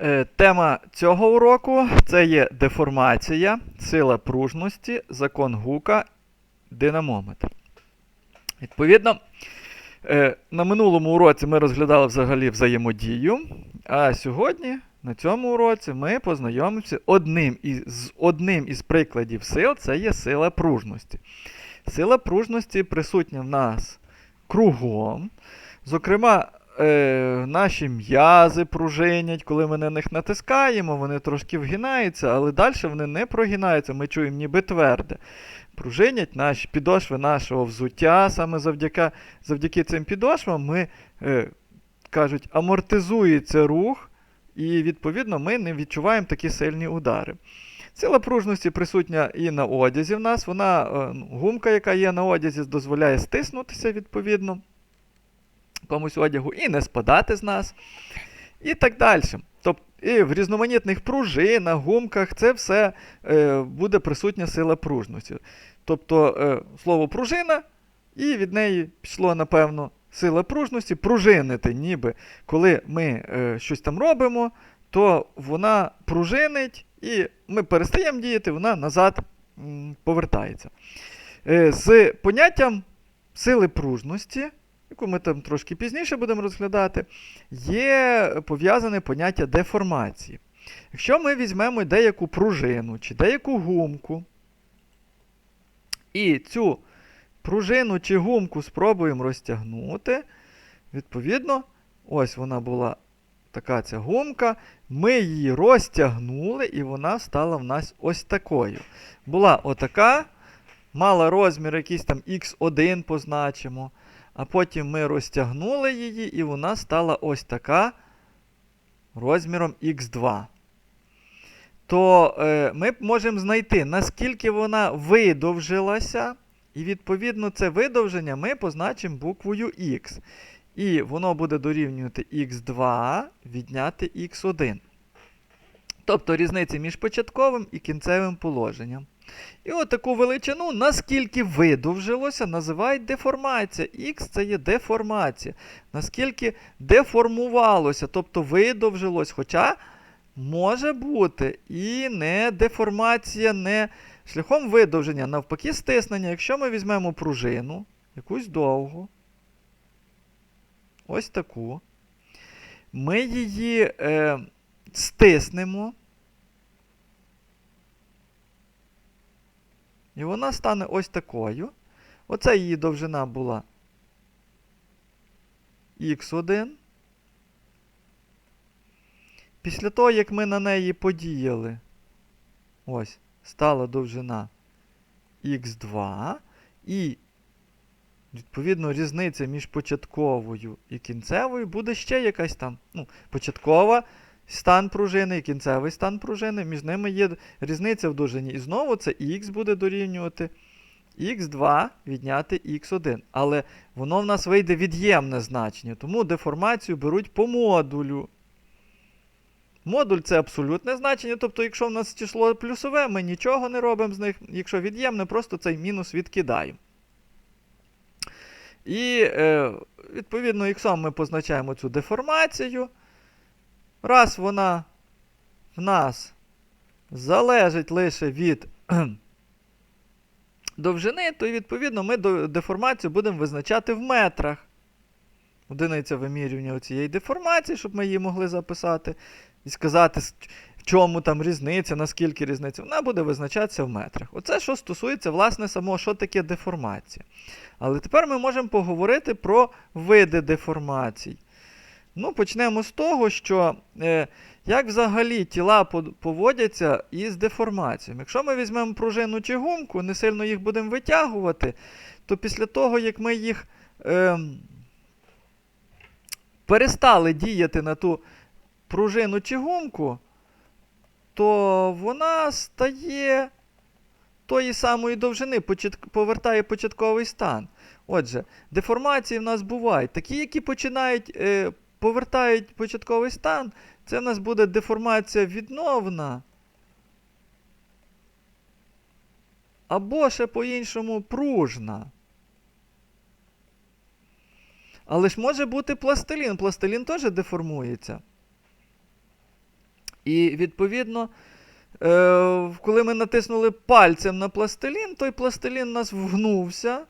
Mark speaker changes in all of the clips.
Speaker 1: Е, Тема цього уроку це є деформація, сила пружності, закон Гука, динамометр. Відповідно, е, на минулому уроці ми розглядали взагалі взаємодію, а сьогодні, на цьому уроці, ми познайомимося одним із, з одним із прикладів сил це є сила пружності. Сила пружності присутня в нас кругом. Зокрема, е, наші м'язи пружинять, коли ми на них натискаємо, вони трошки вгинаються, але далі вони не прогинаються, ми чуємо ніби тверде. Пружинять наші підошви нашого взуття, саме завдяки, завдяки цим підошвам ми, е, кажуть, амортизується рух, і відповідно ми не відчуваємо такі сильні удари. Сила пружності присутня і на одязі в нас. Вона, е, гумка, яка є на одязі, дозволяє стиснутися відповідно комусь одягу і не спадати з нас. І так далі. Тобто, і в різноманітних пружинах, гумках це все е, буде присутня сила пружності. Тобто е, слово пружина, і від неї пішло, напевно, сила пружності, пружинити, ніби коли ми е, щось там робимо, то вона пружинить, і ми перестаємо діяти, вона назад м, повертається. Е, з поняттям сили пружності, яку ми там трошки пізніше будемо розглядати, є пов'язане поняття деформації. Якщо ми візьмемо деяку пружину чи деяку гумку, і цю пружину чи гумку спробуємо розтягнути, відповідно, ось вона була така ця гумка, ми її розтягнули, і вона стала в нас ось такою. Була отака, мала розмір якийсь там X1 позначимо. А потім ми розтягнули її, і вона стала ось така розміром X2. То е, ми можемо знайти, наскільки вона видовжилася, і відповідно це видовження ми позначимо буквою X. І воно буде дорівнювати X2 відняти X1. Тобто різниця між початковим і кінцевим положенням. І от таку величину, наскільки видовжилося, називають деформація. Х це є деформація. Наскільки деформувалося, тобто видовжилось. Хоча може бути і не деформація, не шляхом видовження, навпаки, стиснення. Якщо ми візьмемо пружину, якусь довгу, ось таку, ми її е, стиснемо. І вона стане ось такою. Оце її довжина була х1. Після того, як ми на неї подіяли, ось, стала довжина х2. І, відповідно, різниця між початковою і кінцевою буде ще якась там. ну, Початкова стан пружини і кінцевий стан пружини. Між ними є різниця в довжині. І знову це х буде дорівнювати х2 відняти х1. Але воно в нас вийде від'ємне значення, тому деформацію беруть по модулю. Модуль це абсолютне значення, тобто, якщо в нас число плюсове, ми нічого не робимо з них. Якщо від'ємне, просто цей мінус відкидаємо. І, е, відповідно, іксом ми позначаємо цю деформацію. Раз вона в нас залежить лише від довжини, то відповідно ми деформацію будемо визначати в метрах. Одиниця вимірювання цієї деформації, щоб ми її могли записати і сказати, в чому там різниця, наскільки різниця, вона буде визначатися в метрах. Оце що стосується, власне, самого, що таке деформація. Але тепер ми можемо поговорити про види деформацій. Ну, Почнемо з того, що е, як взагалі тіла поводяться із деформаціями. Якщо ми візьмемо пружину чи гумку, не сильно їх будемо витягувати, то після того, як ми їх е, перестали діяти на ту пружину чи гумку, то вона стає тої самої довжини, повертає початковий стан. Отже, деформації в нас бувають такі, які починають. Е, повертають початковий стан, це в нас буде деформація відновна. Або ще по-іншому пружна. Але ж може бути пластилін. Пластилін теж деформується. І відповідно, е, коли ми натиснули пальцем на пластилін, той пластилін у нас вгнувся,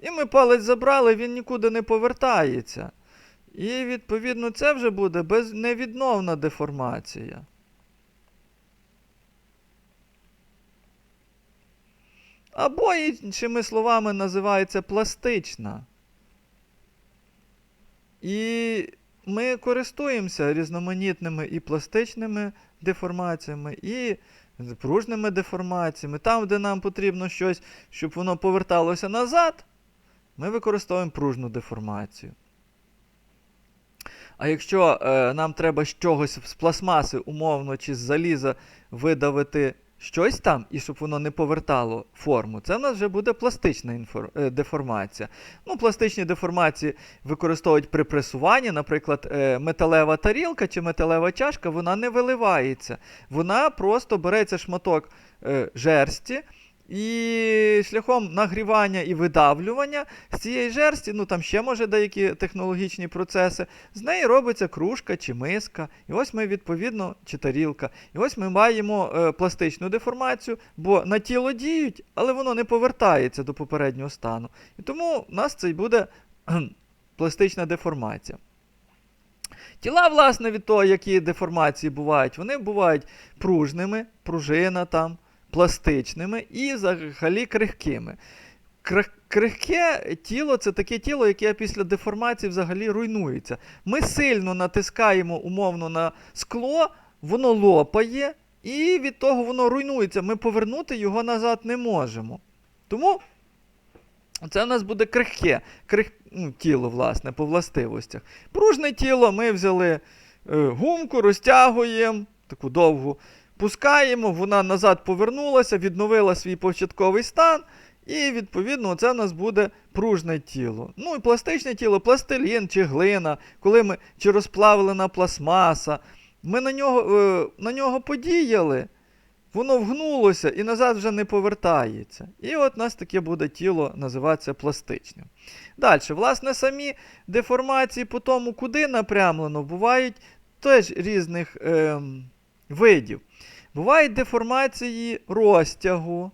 Speaker 1: і ми палець забрали, він нікуди не повертається. І відповідно це вже буде без... невідновна деформація. Або іншими словами називається пластична. І ми користуємося різноманітними і пластичними деформаціями, і пружними деформаціями. Там, де нам потрібно щось, щоб воно поверталося назад, ми використовуємо пружну деформацію. А якщо е, нам треба з чогось з пластмаси, умовно, чи з заліза видавити щось там, і щоб воно не повертало форму, це в нас вже буде пластична інфор... е, деформація. Ну, пластичні деформації використовують при пресуванні, наприклад, е, металева тарілка чи металева чашка, вона не виливається. Вона просто береться шматок е, жерсті. І шляхом нагрівання і видавлювання з цієї жерсті, ну там ще може деякі технологічні процеси, з неї робиться кружка чи миска. І ось ми, відповідно, чи тарілка. І ось ми маємо е, пластичну деформацію, бо на тіло діють, але воно не повертається до попереднього стану. І тому у нас це й буде пластична деформація. Тіла, власне, від того, які деформації бувають, вони бувають пружними, пружина там пластичними і взагалі крихкими. Крихке тіло це таке тіло, яке після деформації взагалі руйнується. Ми сильно натискаємо умовно на скло, воно лопає, і від того воно руйнується. Ми повернути його назад не можемо. Тому це в нас буде крихке крих... ну, тіло, власне, по властивостях. Пружне тіло ми взяли е, гумку, розтягуємо, таку довгу пускаємо, вона назад повернулася, відновила свій початковий стан. І, відповідно, це в нас буде пружне тіло. Ну і пластичне тіло, пластилін чи глина, коли ми чи розплавлена пластмаса. Ми на нього, е, на нього подіяли, воно вгнулося і назад вже не повертається. І от у нас таке буде тіло називатися пластичним. Далі, власне, самі деформації по тому, куди напрямлено, бувають теж різних е, видів. Бувають деформації розтягу.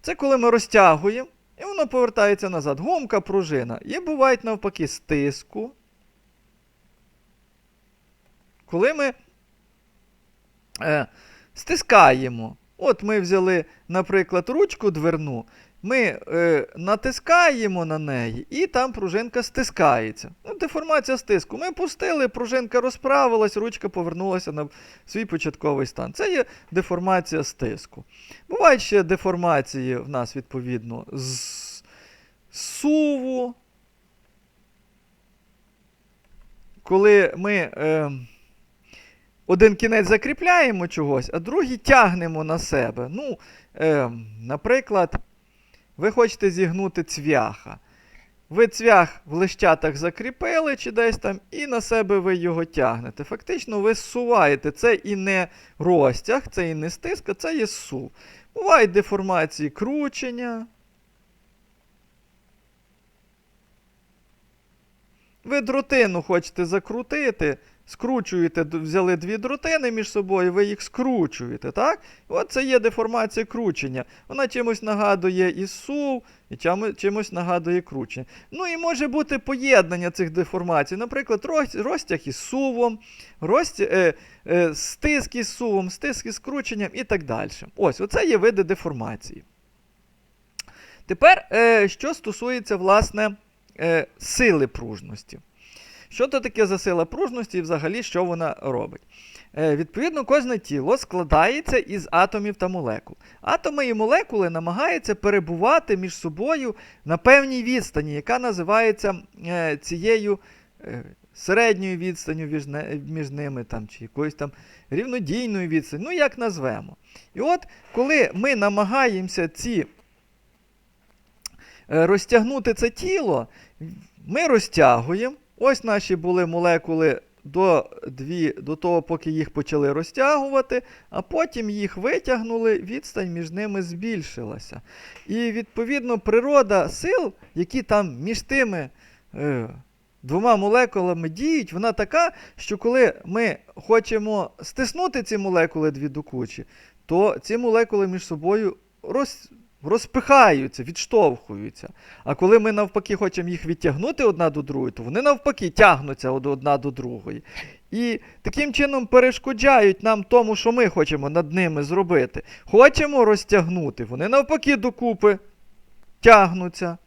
Speaker 1: Це коли ми розтягуємо, і воно повертається назад. Гумка, пружина. І бувають навпаки стиску. Коли ми е, стискаємо. От ми взяли, наприклад, ручку дверну, ми е, натискаємо на неї, і там пружинка стискається. Ну, Деформація стиску. Ми пустили, пружинка розправилась, ручка повернулася на свій початковий стан. Це є деформація стиску. Бувають ще деформації в нас, відповідно, з суву. Коли ми е, один кінець закріпляємо чогось, а другий тягнемо на себе. Ну, е, Наприклад. Ви хочете зігнути цвяха. Ви цвях в лищатах закріпили чи десь там, і на себе ви його тягнете. Фактично, ви зсуваєте. Це і не розтяг, це і не стиск, а це є сув. Бувають деформації кручення. Ви дротину хочете закрутити, скручуєте, взяли дві дротини між собою, ви їх скручуєте, так? От це є деформація кручення. Вона чимось нагадує і сув, і чимось нагадує кручення. Ну і може бути поєднання цих деформацій. Наприклад, розтяг із сувом, розтя... е, е, стиск із сувом, стиск із крученням і так далі. Ось, оце є види деформації. Тепер, е, що стосується, власне, е, сили пружності. Що то таке за сила пружності і взагалі що вона робить? Е, відповідно, кожне тіло складається із атомів та молекул. Атоми і молекули намагаються перебувати між собою на певній відстані, яка називається е, цією е, середньою відстанню між, ними, там, чи якоюсь там рівнодійною відстанню, ну як назвемо. І от, коли ми намагаємося ці розтягнути це тіло, ми розтягуємо. Ось наші були молекули до, дві, до того, поки їх почали розтягувати, а потім їх витягнули, відстань між ними збільшилася. І відповідно природа сил, які там між тими е, двома молекулами діють, вона така, що коли ми хочемо стиснути ці молекули дві до кучі, то ці молекули між собою роз, розпихаються, відштовхуються. А коли ми навпаки хочемо їх відтягнути одна до другої, то вони навпаки тягнуться одна до другої. І таким чином перешкоджають нам тому, що ми хочемо над ними зробити. Хочемо розтягнути, вони навпаки докупи тягнуться.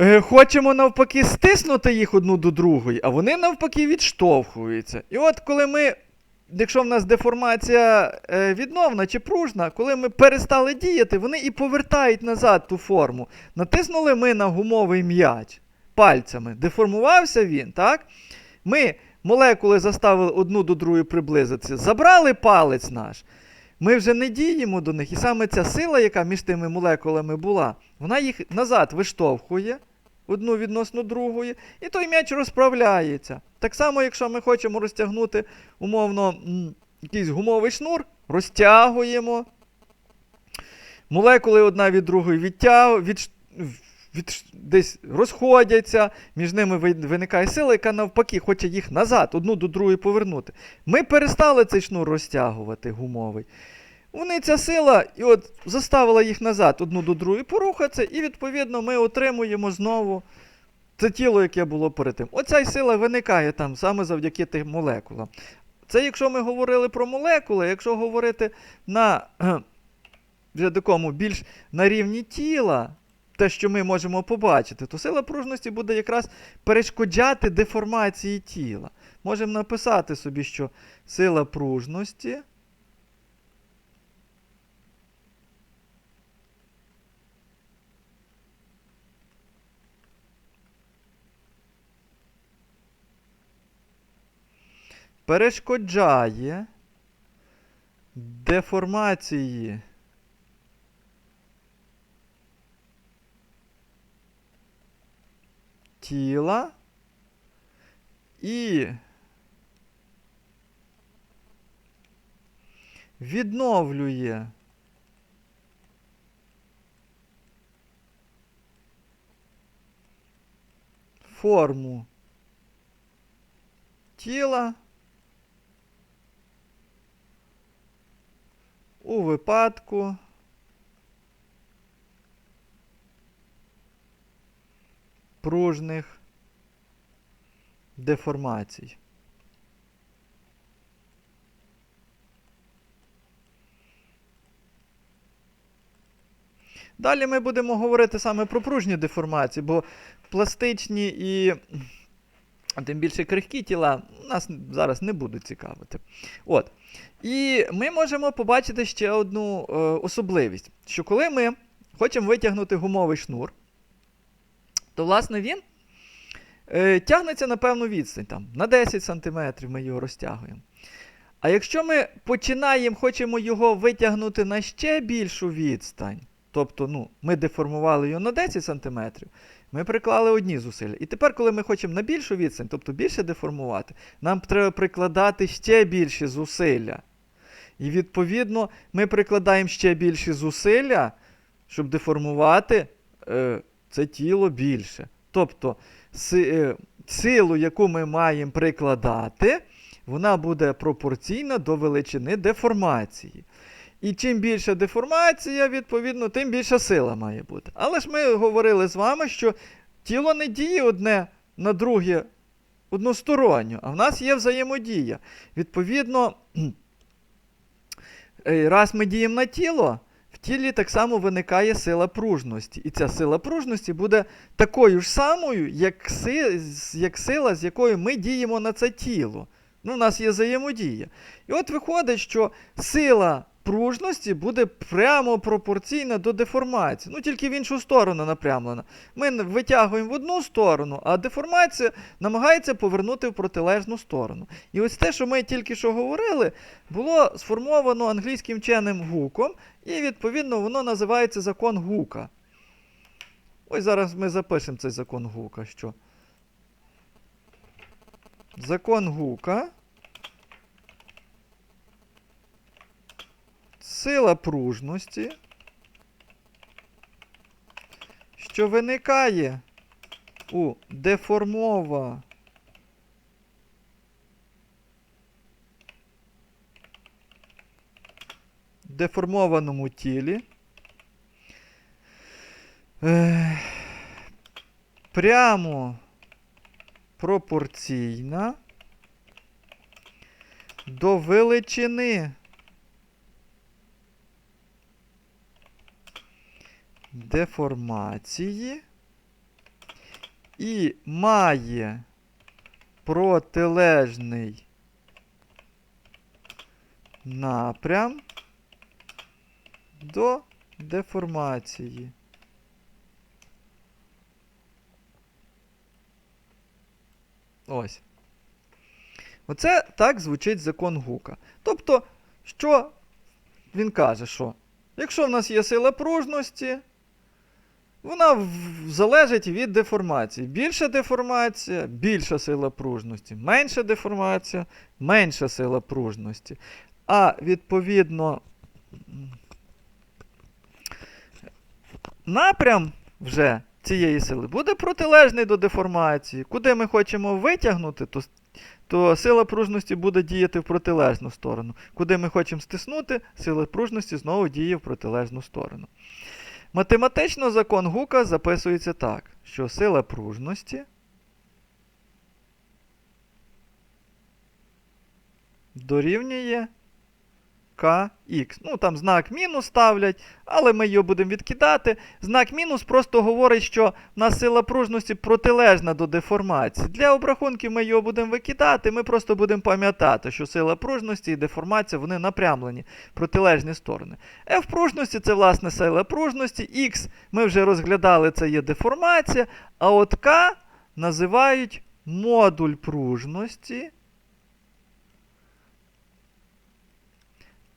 Speaker 1: Е, Хочемо навпаки стиснути їх одну до другої, а вони навпаки відштовхуються. І от коли ми, якщо в нас деформація е, відновна чи пружна, коли ми перестали діяти, вони і повертають назад ту форму. Натиснули ми на гумовий м'яч пальцями. Деформувався він, так? Ми молекули заставили одну до другої приблизитися, забрали палець наш. Ми вже не діємо до них, і саме ця сила, яка між тими молекулами була, вона їх назад виштовхує одну відносно другої, і той м'яч розправляється. Так само, якщо ми хочемо розтягнути умовно якийсь гумовий шнур, розтягуємо. Молекули одна від другої відтяг... від... Від... десь розходяться, між ними виникає сила, яка навпаки хоче їх назад, одну до другої повернути. Ми перестали цей шнур розтягувати гумовий. Вони ця сила і от заставила їх назад одну до другої порухатися, і відповідно ми отримуємо знову це тіло, яке було перед тим. Оця й сила виникає там саме завдяки тим молекулам. Це якщо ми говорили про молекули, якщо говорити на вже такому більш на рівні тіла, те, що ми можемо побачити, то сила пружності буде якраз перешкоджати деформації тіла. Можемо написати собі, що сила пружності. Перешкоджає деформації тіла і відновлює форму тіла у випадку пружних деформацій. Далі ми будемо говорити саме про пружні деформації, бо пластичні і тим більше крихкі тіла нас зараз не будуть цікавити. От. І ми можемо побачити ще одну е, особливість, що коли ми хочемо витягнути гумовий шнур, то власне він е, тягнеться на певну відстань, там, на 10 см ми його розтягуємо. А якщо ми починаємо, хочемо його витягнути на ще більшу відстань, тобто ну, ми деформували його на 10 см, ми приклали одні зусилля. І тепер, коли ми хочемо на більшу відстань, тобто більше деформувати, нам треба прикладати ще більші зусилля. І відповідно ми прикладаємо ще більші зусилля, щоб деформувати е, це тіло більше. Тобто си, е, силу, яку ми маємо прикладати, вона буде пропорційна до величини деформації. І чим більша деформація, відповідно, тим більша сила має бути. Але ж ми говорили з вами, що тіло не діє одне на друге односторонньо, а в нас є взаємодія. Відповідно, е, раз ми діємо на тіло, в тілі так само виникає сила пружності. І ця сила пружності буде такою ж самою, як, си, як сила, з якою ми діємо на це тіло. Ну, у нас є взаємодія. І от виходить, що сила пружності буде прямо пропорційна до деформації. Ну, тільки в іншу сторону напрямлена. Ми витягуємо в одну сторону, а деформація намагається повернути в протилежну сторону. І ось те, що ми тільки що говорили, було сформовано англійським вченим гуком, і відповідно воно називається закон гука. Ось зараз ми запишемо цей закон гука. що Закон гука. Сила пружності, що виникає у деформова. Деформованому тілі. Е, прямо пропорційна до величини деформації і має протилежний напрям до деформації. Ось. Оце так звучить закон Гука. Тобто, що він каже, що якщо в нас є сила пружності, вона залежить від деформації. Більша деформація, більша сила пружності. Менша деформація, менша сила пружності. А відповідно, напрям вже цієї сили буде протилежний до деформації. Куди ми хочемо витягнути, то, то сила пружності буде діяти в протилежну сторону. Куди ми хочемо стиснути, сила пружності знову діє в протилежну сторону. Математично закон Гука записується так, що сила пружності дорівнює kx. Ну, там знак мінус ставлять, але ми його будемо відкидати. Знак мінус просто говорить, що в нас сила пружності протилежна до деформації. Для обрахунків ми його будемо викидати, ми просто будемо пам'ятати, що сила пружності і деформація вони напрямлені протилежні сторони. F пружності це власне сила пружності, X ми вже розглядали, це є деформація, а от K називають модуль пружності.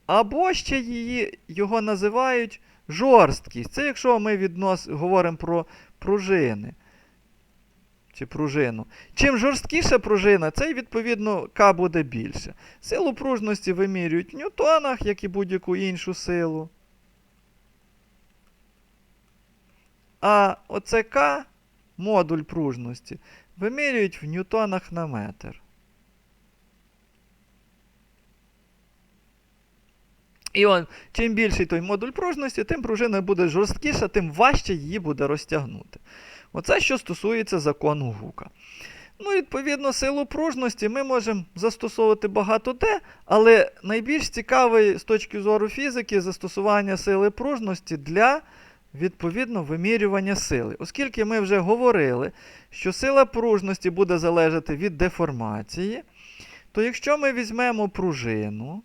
Speaker 1: Або ще її, його називають жорсткість. Це якщо ми віднос, говоримо про пружини. Чи пружину. Чим жорсткіша пружина, цей, відповідно, К буде більше. Силу пружності вимірюють в ньютонах, як і будь-яку іншу силу. А оце К, модуль пружності, вимірюють в ньютонах на метр. І он, чим більший той модуль пружності, тим пружина буде жорсткіша, тим важче її буде розтягнути. Оце що стосується закону Гука. Ну, відповідно, силу пружності ми можемо застосовувати багато де, але найбільш цікавий з точки зору фізики застосування сили пружності для відповідно вимірювання сили. Оскільки ми вже говорили, що сила пружності буде залежати від деформації, то якщо ми візьмемо пружину,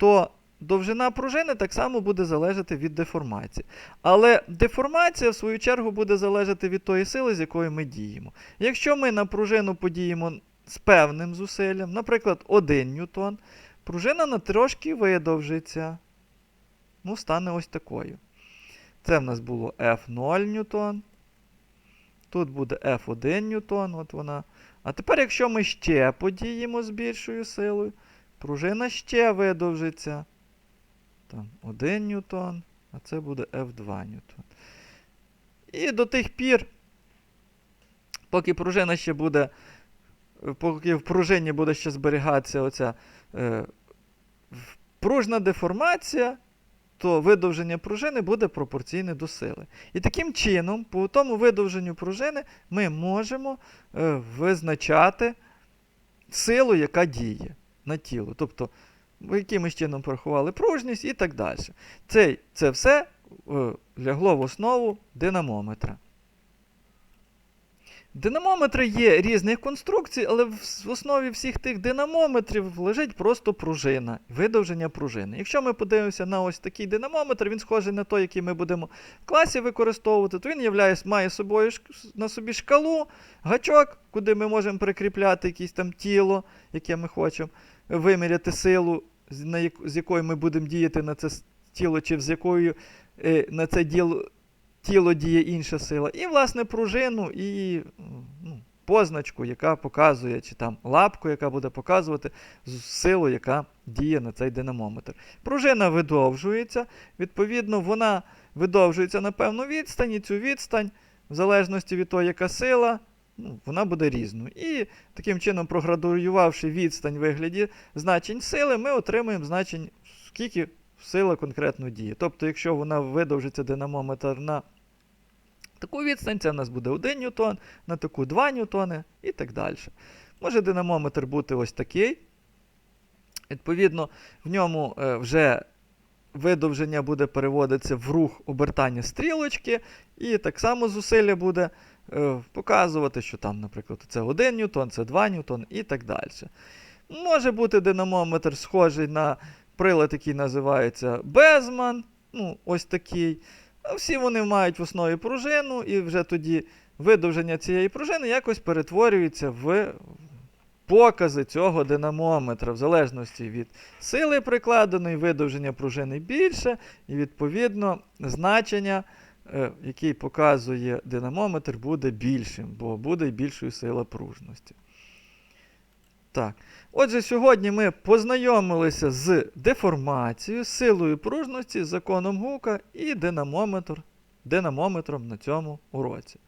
Speaker 1: то довжина пружини так само буде залежати від деформації. Але деформація, в свою чергу, буде залежати від тої сили, з якою ми діємо. Якщо ми на пружину подіємо з певним зусиллям, наприклад, 1 ньютон, пружина на трошки видовжиться. Ну, стане ось такою. Це в нас було F0 ньютон. Тут буде F1 ньютон, от вона. А тепер, якщо ми ще подіємо з більшою силою, пружина ще видовжиться. Там 1 ньютон, а це буде F2 ньютон. І до тих пір, поки пружина ще буде, поки в пружині буде ще зберігатися оця е, пружна деформація, то видовження пружини буде пропорційне до сили. І таким чином, по тому видовженню пружини, ми можемо е, визначати силу, яка діє на тіло. Тобто, якимось чином порахували пружність і так далі. Це, це все е, лягло в основу динамометра. Динамометри є різних конструкцій, але в основі всіх тих динамометрів лежить просто пружина, видовження пружини. Якщо ми подивимося на ось такий динамометр, він схожий на той, який ми будемо в класі використовувати, то він являє, має собою на собі шкалу, гачок, куди ми можемо прикріпляти якесь там тіло, яке ми хочемо, виміряти силу, з, якою ми будемо діяти на це тіло, чи з якою е, на це діло тіло діє інша сила. І, власне, пружину і ну, позначку, яка показує, чи там лапку, яка буде показувати силу, яка діє на цей динамометр. Пружина видовжується, відповідно, вона видовжується на певну відстань, і цю відстань, в залежності від того, яка сила, ну, вона буде різною. І таким чином, проградуювавши відстань вигляді значень сили, ми отримуємо значень, скільки сила конкретно діє. Тобто, якщо вона видовжиться динамометр на таку відстань, це в нас буде 1 ньютон, на таку 2 ньютони і так далі. Може динамометр бути ось такий. Відповідно, в ньому е, вже видовження буде переводитися в рух обертання стрілочки, і так само зусилля буде показувати, що там, наприклад, це 1 ньютон, це 2 ньютон і так далі. Може бути динамометр схожий на прилад, який називається Безман. Ну, ось такий. Всі вони мають в основі пружину, і вже тоді видовження цієї пружини якось перетворюється в покази цього динамометра, в залежності від сили прикладеної, видовження пружини більше, і відповідно значення, е, який показує динамометр, буде більшим, бо буде більшою сила пружності. Так. Отже, сьогодні ми познайомилися з деформацією, силою пружності, законом Гука і динамометр, динамометром на цьому уроці.